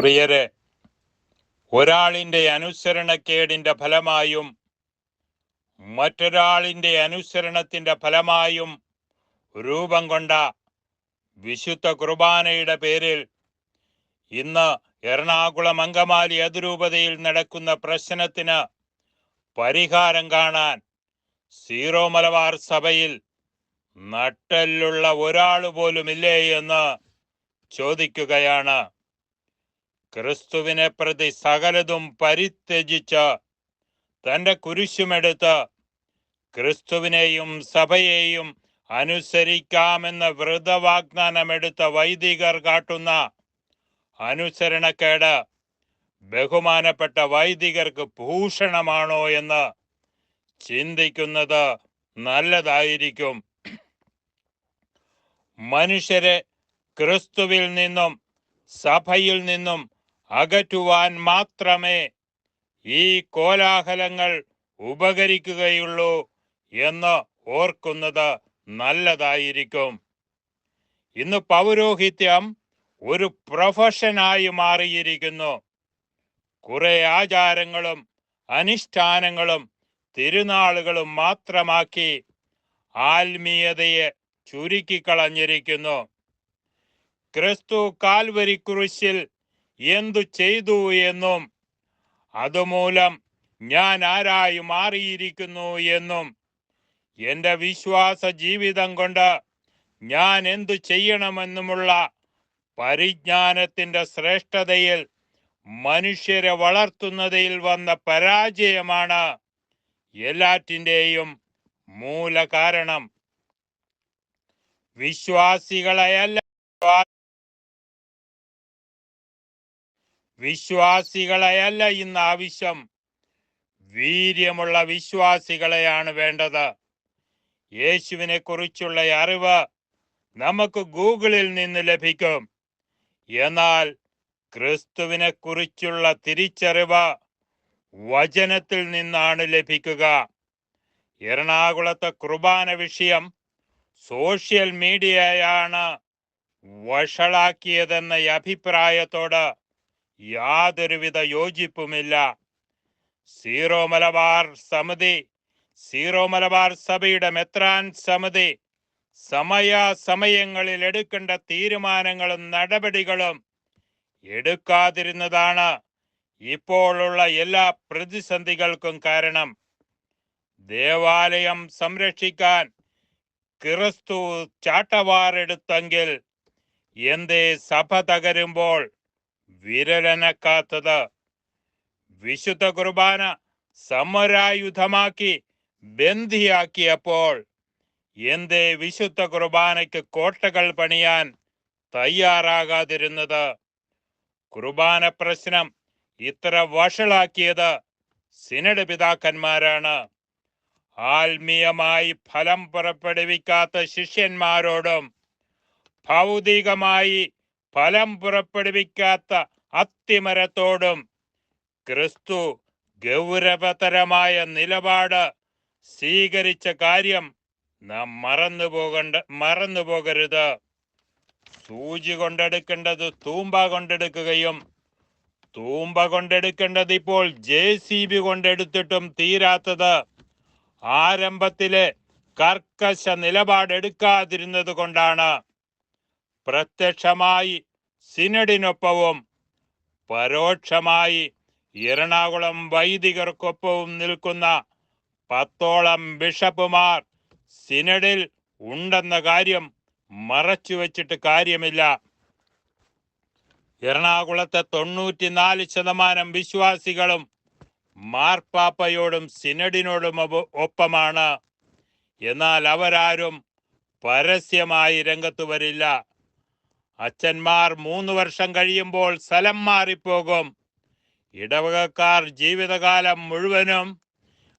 പ്രിയരെ ഒരാളിന്റെ അനുസരണക്കേടിന്റെ ഫലമായും മറ്റൊരാളിന്റെ അനുസരണത്തിന്റെ ഫലമായും രൂപം കൊണ്ട വിശുദ്ധ കുർബാനയുടെ പേരിൽ ഇന്ന് എറണാകുളം അങ്കമാലി അതിരൂപതയിൽ നടക്കുന്ന പ്രശ്നത്തിന് പരിഹാരം കാണാൻ സീറോ മലബാർ സഭയിൽ നട്ടലുള്ള ഒരാൾ പോലുമില്ലേ എന്ന് ചോദിക്കുകയാണ്. ക്രിസ്തുവിനെ പ്രതി സകലതും പരിത്യജിച്ച് തന്റെ കുരിശുമെടുത്ത് ക്രിസ്തുവിനെയും സഭയെയും അനുസരിക്കാമെന്ന വ്രതവാഗ്ദാനമെടുത്ത വൈദികർ കാട്ടുന്ന അനുസരണക്കേട് ബഹുമാനപ്പെട്ട വൈദികർക്ക് ഭൂഷണമാണോ എന്ന് ചിന്തിക്കുന്നത് നല്ലതായിരിക്കും. മനുഷ്യരെ ക്രിസ്തുവിൽ നിന്നും സഭയിൽ നിന്നും അകറ്റുവാൻ മാത്രമേ ഈ കോലാഹലങ്ങൾ ഉപകരിക്കുകയുള്ളൂ എന്ന് ഓർക്കുന്നത് നല്ലതായിരിക്കും. ഇന്ന് പൗരോഹിത്യം ഒരു പ്രൊഫഷനായി മാറിയിരിക്കുന്നു. കുറെ ആചാരങ്ങളും അനുഷ്ഠാനങ്ങളും തിരുനാളുകളും മാത്രമാക്കി ആത്മീയതയെ ചുരുക്കിക്കളഞ്ഞിരിക്കുന്നു. ക്രിസ്തു കാൽവരി കുരിശിൽ എന്തു ചെയ്തു എന്നും അതുമൂലം ഞാൻ ആരായി മാറിയിരിക്കുന്നു എന്നും എന്റെ വിശ്വാസ ജീവിതം കൊണ്ട് ഞാൻ എന്തു ചെയ്യണമെന്നുമുള്ള പരിജ്ഞാനത്തിന്റെ ശ്രേഷ്ഠതയിൽ മനുഷ്യരെ വളർത്തുന്നതിൽ വന്ന പരാജയമാണ് എല്ലാറ്റിന്റെയും മൂലകാരണം. വിശ്വാസികളെയല്ല വിശ്വാസികളെയല്ല ഇന്ന് ആവശ്യം. വീര്യമുള്ള വിശ്വാസികളെയാണ് വേണ്ടത്. യേശുവിനെ കുറിച്ചുള്ള അറിവ് നമുക്ക് ഗൂഗിളിൽ നിന്ന് ലഭിക്കും. എന്നാൽ ക്രിസ്തുവിനെ കുറിച്ചുള്ള തിരിച്ചറിവ് വചനത്തിൽ നിന്നാണ് ലഭിക്കുക. എറണാകുളത്തെ കുർബാന വിഷയം സോഷ്യൽ മീഡിയയാണ് വഷളാക്കിയതെന്ന അഭിപ്രായത്തോട് യാതൊരുവിധ യോജിപ്പുമില്ല. സീറോ മലബാർ സമിതി സീറോ മലബാർ സഭയുടെ മെത്രാൻ സമിതി സമയാസമയങ്ങളിൽ എടുക്കേണ്ട തീരുമാനങ്ങളും നടപടികളും എടുക്കാതിരുന്നതാണ് ഇപ്പോഴുള്ള എല്ലാ പ്രതിസന്ധികൾക്കും കാരണം. ദേവാലയം സംരക്ഷിക്കാൻ ക്രിസ്തു ചാട്ടവാറെടുത്തെങ്കിൽ എന്തേ സഭ തകരുമ്പോൾ വിരലനക്കാത്തത് വിശുദ്ധ കുർബാന സമരായുധമാക്കി ബന്ധിയാക്കിയപ്പോൾ എന്തേ വിശുദ്ധ കുർബാനയ്ക്ക് കോട്ടകൾ പണിയാൻ തയ്യാറാകാതിരുന്നത്? കുർബാന പ്രശ്നം ഇത്ര വഷളാക്കിയത് സിനഡ് പിതാക്കന്മാരാണ്. ആത്മീയമായി ഫലം പുറപ്പെടുവിക്കാത്ത ശിഷ്യന്മാരോടും ഭൗതികമായി ഫലം പുറപ്പെടുവിക്കാത്ത അത്തിമരത്തോടും ക്രിസ്തു ഗൗരവതരമായ നിലപാട് സ്വീകരിച്ച കാര്യം നാം മറന്നു പോകണ്ട മറന്നു പോകരുത്. സൂചി കൊണ്ടെടുക്കേണ്ടത് തൂമ്പ കൊണ്ടെടുക്കുകയും തൂമ്പ കൊണ്ടെടുക്കേണ്ടത് ഇപ്പോൾ ജെ സി ബി കൊണ്ടെടുത്തിട്ടും തീരാത്തത് ആരംഭത്തിലെ കർക്കശ നിലപാടെടുക്കാതിരുന്നത് കൊണ്ടാണ്. പ്രത്യക്ഷമായി സിനഡിനൊപ്പവും പരോക്ഷമായി എറണാകുളം വൈദികർക്കൊപ്പവും നിൽക്കുന്ന പത്തോളം ബിഷപ്പുമാർ സിനഡിൽ ഉണ്ടെന്ന കാര്യം മറച്ചു വച്ചിട്ട് കാര്യമില്ല. എറണാകുളത്തെ തൊണ്ണൂറ്റിനാല് ശതമാനം വിശ്വാസികളും മാർപ്പാപ്പയോടും സിനഡിനോടും ഒപ്പമാണ്. എന്നാൽ അവരാരും പരസ്യമായി രംഗത്ത് വരില്ല. അച്ഛന്മാർ മൂന്ന് വർഷം കഴിയുമ്പോൾ സ്ഥലം മാറിപ്പോകും. ഇടവകക്കാർ ജീവിതകാലം മുഴുവനും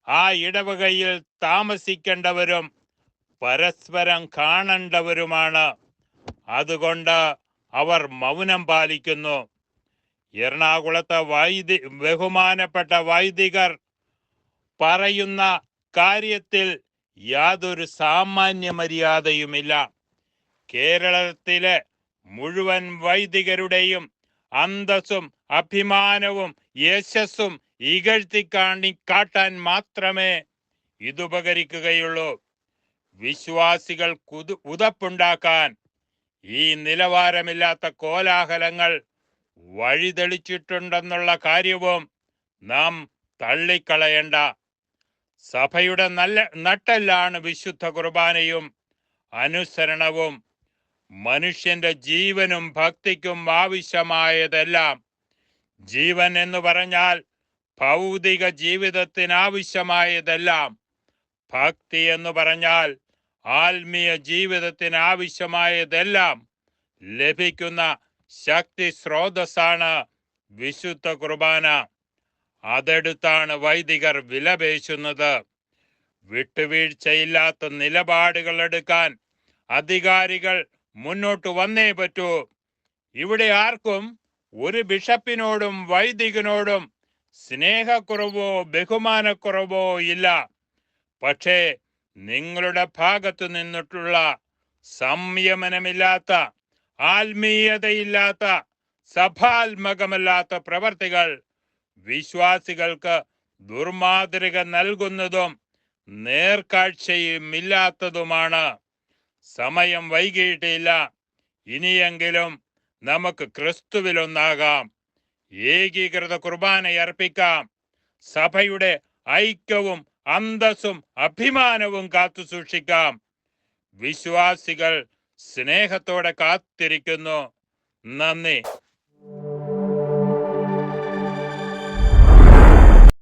ആ ഇടവകയിൽ താമസിക്കേണ്ടവരും പരസ്പരം കാണേണ്ടവരുമാണ്. അതുകൊണ്ട് അവർ മൗനം പാലിക്കുന്നു. എറണാകുളത്തെ വൈദി ബഹുമാനപ്പെട്ട വൈദികർ പറയുന്ന കാര്യത്തിൽ യാതൊരു സാമാന്യ മര്യാദയുമില്ല കേരളത്തിലെ മുഴുവൻ വൈദികരുടെയും അന്തസ്സും അഭിമാനവും യശസ്സും ഇകഴ്ത്തി കാണി കാട്ടാൻ മാത്രമേ ഇതുപകരിക്കുകയുള്ളൂ വിശ്വാസികൾ കുതു ഉതപ്പുണ്ടാക്കാൻ ഈ നിലവാരമില്ലാത്ത കോലാഹലങ്ങൾ വഴിതെളിച്ചിട്ടുണ്ടെന്നുള്ള കാര്യവും നാം തള്ളിക്കളയണ്ട. സഭയുടെ നല്ല നട്ടെല്ലാണ് വിശുദ്ധ കുർബാനയും അനുസരണവും. മനുഷ്യന്റെ ജീവനും ഭക്തിക്കും ആവശ്യമായതെല്ലാം ജീവൻ എന്ന് പറഞ്ഞാൽ ഭൗതിക ജീവിതത്തിനാവശ്യമായതെല്ലാം. ഭക്തി എന്ന് പറഞ്ഞാൽ ആത്മീയ ജീവിതത്തിനാവശ്യമായതെല്ലാം. ലഭിക്കുന്ന ശക്തി സ്രോതസ്സാണ് വിശുദ്ധ കുർബാന. അതെടുത്താണ് വൈദികർ വിലപേശുന്നത്. വിട്ടുവീഴ്ചയില്ലാത്ത നിലപാടുകൾ എടുക്കാൻ അധികാരികൾ മുന്നോട്ട് വന്നേ പറ്റൂ. ഇവിടെ ആർക്കും ഒരു ബിഷപ്പിനോടും വൈദികനോടും സ്നേഹക്കുറവോ ബഹുമാനക്കുറവോ ഇല്ല. പക്ഷേ നിങ്ങളുടെ ഭാഗത്തു നിന്നിട്ടുള്ള സംയമനമില്ലാത്ത ആത്മീയതയില്ലാത്ത സഭാത്മകമല്ലാത്ത പ്രവർത്തികൾ വിശ്വാസികൾക്ക് ദുർമാതൃക നൽകുന്നതും നേർക്കാഴ്ചയുമില്ലാത്തതുമാണ്. സമയം വൈകിയിട്ടില്ല. ഇനിയെങ്കിലും നമുക്ക് ക്രിസ്തുവിലൊന്നാകാം. ഏകീകൃത കുർബാന അർപ്പിക്കാം. സഭയുടെ ഐക്യവും അന്തസ്സും അഭിമാനവും കാത്തു സൂക്ഷിക്കാം. വിശ്വാസികൾ സ്നേഹത്തോടെ കാത്തിരിക്കുന്നു. നന്ദി.